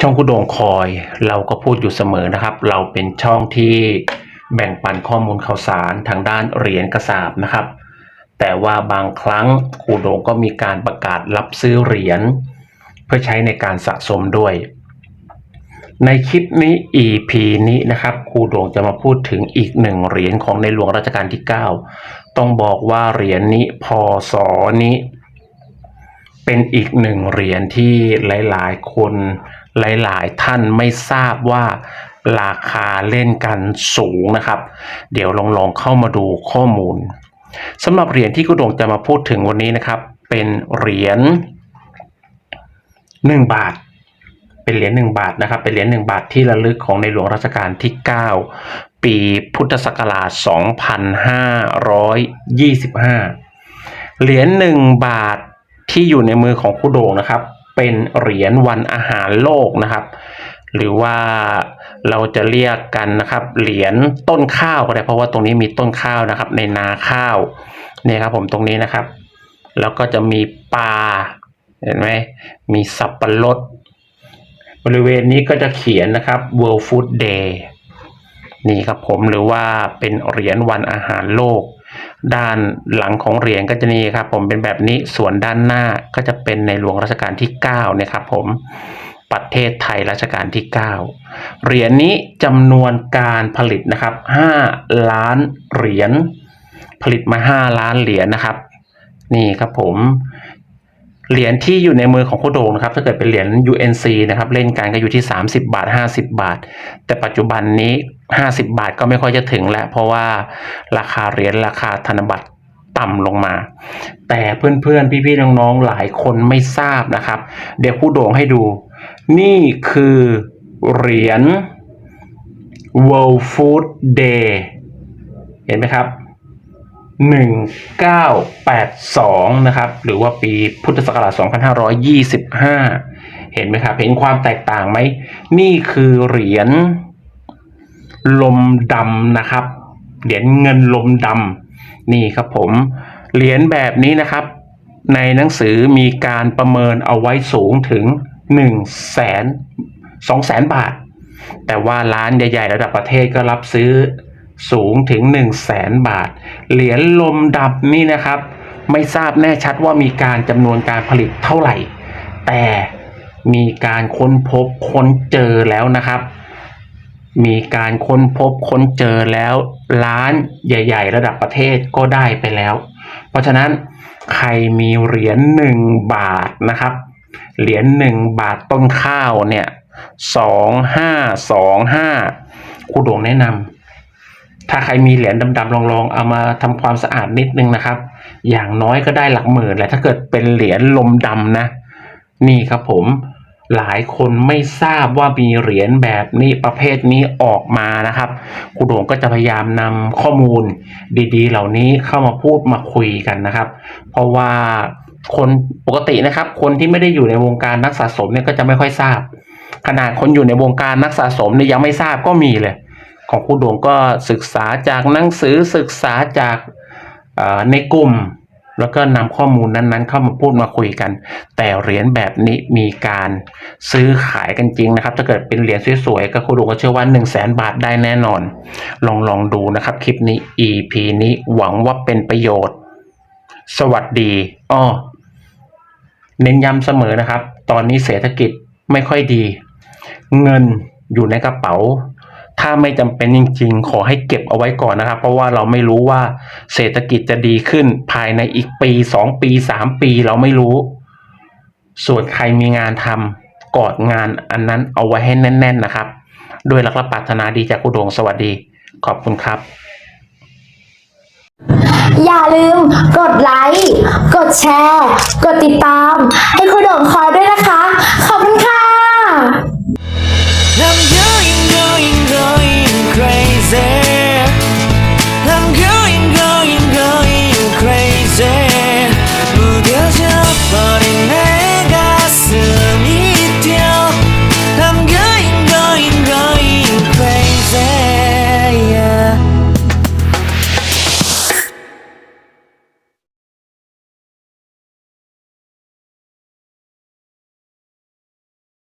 ช่องคูโดงคอยเราก็พูดอยู่เสมอนะครับ เราเป็นช่องที่แบ่งปันข้อมูลข่าวสารทางด้านเหรียญกระสาบนะครับ แต่ว่าบางครั้งคูโดงก็มีการประกาศรับซื้อเหรียญเพื่อใช้ในการสะสมด้วย ในคลิปนี้ EP นี้นะครับครูโดงจะมาพูดถึงอีกหนึ่งเหรียญของในหลวงรัชกาลที่ 9 ต้องบอกว่าเหรียญนี้พศนี้ เป็นอีกหนึ่งเหรียญที่หลายๆ คน หลายๆ ท่านไม่ทราบว่าราคาเล่นกันสูงนะครับ เดี๋ยวลองลองเข้ามาดูข้อมูลสำหรับเหรียญที่กุดงจะมาพูดถึงวันนี้นะครับ เป็นเหรียญหนึ่งบาท เป็นเหรียญหนึ่งบาทนะครับ เป็นเหรียญหนึ่งบาทที่ระลึกของในหลวงรัชกาลที่ 9 ปีพุทธศักราช 2525 เหรียญหนึ่งบาทที่อยู่ในมือของคุโดงนะครับ เป็นเหรียญวันอาหารโลกนะครับ หรือว่าเราจะเรียกกันนะครับ เหรียญต้นข้าวก็ได้เพราะว่าตรงนี้มีต้นข้าวนะครับ ในนาข้าวเนี่ยครับผมตรงนี้นะครับ แล้วก็จะมีปลาเห็นไหมมีสับปะรดบริเวณนี้ก็จะเขียนนะครับ World Food Day นี่ครับผมหรือว่าเป็นเหรียญวันอาหารโลก ด้านหลังของเหรียญก็จะนี่ครับผมเป็นแบบนี้ส่วนด้านหน้าก็จะเป็นในหลวงรัชกาลที่9นะครับผมประเทศไทยรัชกาลที่ 9 เหรียญนี้จำนวนการผลิตนะครับ 5 ล้านเหรียญผลิตมา 5 ล้านเหรียญนะครับ นี่ครับผม เหรียญที่อยู่ในมือของโคโดงนะครับ ถ้าเกิดเป็นเหรียญ UNC นะครับ เล่นกันก็อยู่ที่ 30 บาท 50 บาท แต่ปัจจุบันนี้ 50 บาทก็ไม่ค่อยจะถึงแล้ว เพราะว่าราคาเหรียญราคาธนบัตรต่ำลงมา แต่เพื่อนๆ พี่ๆ น้องๆ หลายคนไม่ทราบนะครับ เดี๋ยวผู้โด่งให้ดู นี่คือเหรียญ World Food Day เห็นไหมครับ 1982 นะครับ หรือว่าปีพุทธศักราช 2525 เห็นไหมครับ เห็นความแตกต่างไหม นี่คือเหรียญลมดำนะครับ เหรียญเงินลมดำนี่ครับผม เหรียญแบบนี้นะครับ ในหนังสือมีการประเมินเอาไว้สูงถึง1แสน2แสนบาท แต่ว่าร้านใหญ่ ๆ ระดับประเทศก็รับซื้อ สูงถึง 1 0 0 0 0แสนบาท เหรียญลมดำนี่นะครับ ไม่ทราบแน่ชัดว่ามีการจำนวนการผลิตเท่าไหร่ แต่มีการค้นพบค้นเจอแล้วนะครับ มีการค้นพบค้นเจอแล้วร้านใหญ่ ๆ ระดับประเทศก็ได้ไปแล้ว เพราะฉะนั้นใครมีเหรียญหนึ่งบาทนะครับ เหรียญหนึ่งบาทต้นข้าวเนี่ยสองห้าสองห้าครูโด่งแนะนำ ถ้าใครมีเหรียญดำๆลองๆ เอามาทำความสะอาดนิดนึงนะครับ อย่างน้อยก็ได้หลักหมื่นแหละถ้าเกิดเป็นเหรียญลมดำนะ นี่ครับผมหลายคนไม่ทราบว่ามีเหรียญแบบนี้ประเภทนี้ออกมานะครับครูโด่งก็จะพยายามนำข้อมูลดีๆ เหล่านี้เข้ามาพูดมาคุยกันนะครับ เพราะว่าคนปกตินะครับ คนที่ไม่ได้อยู่ในวงการนักสะสมเนี่ยก็จะไม่ค่อยทราบ ขนาดคนอยู่ในวงการนักสะสมเนี่ยยังไม่ทราบก็มีเลย ของครูโด่งก็ศึกษาจากหนังสือศึกษาจากในกลุ่ม แล้วก็นำข้อมูลนั้นๆ เข้ามาพูดมาคุยกัน แต่เหรียญแบบนี้มีการซื้อขายกันจริงนะครับ ถ้าเกิดเป็นเหรียญสวยๆก็ครูโด่งก็เชื่อว่า 1 0 0 0 0แสนบาทได้แน่นอน ลองลองดูนะครับคลิปนี้ EP นี้หวังว่าเป็นประโยชน์ สวัสดีอ้อเน้นย้ำเสมอนะครับ ตอนนี้เศรษฐกิจไม่ค่อยดี เงินอยู่ในกระเป๋า ถ้าไม่จำเป็นจริงๆ ขอให้เก็บเอาไว้ก่อนนะครับ เพราะว่าเราไม่รู้ว่าเศรษฐกิจจะดีขึ้นภายในอีกปีสองปีสามปีเราไม่รู้ ส่วนใครมีงานทำกอดงานอันนั้นเอาไว้ให้แน่น ๆนะครับ ด้วยรักและปรารถนาดีจากกุดงสวัสดี ขอบคุณครับ อย่าลืมกดไลค์ กดแชร์ กดติดตาม ให้คุณดงคอย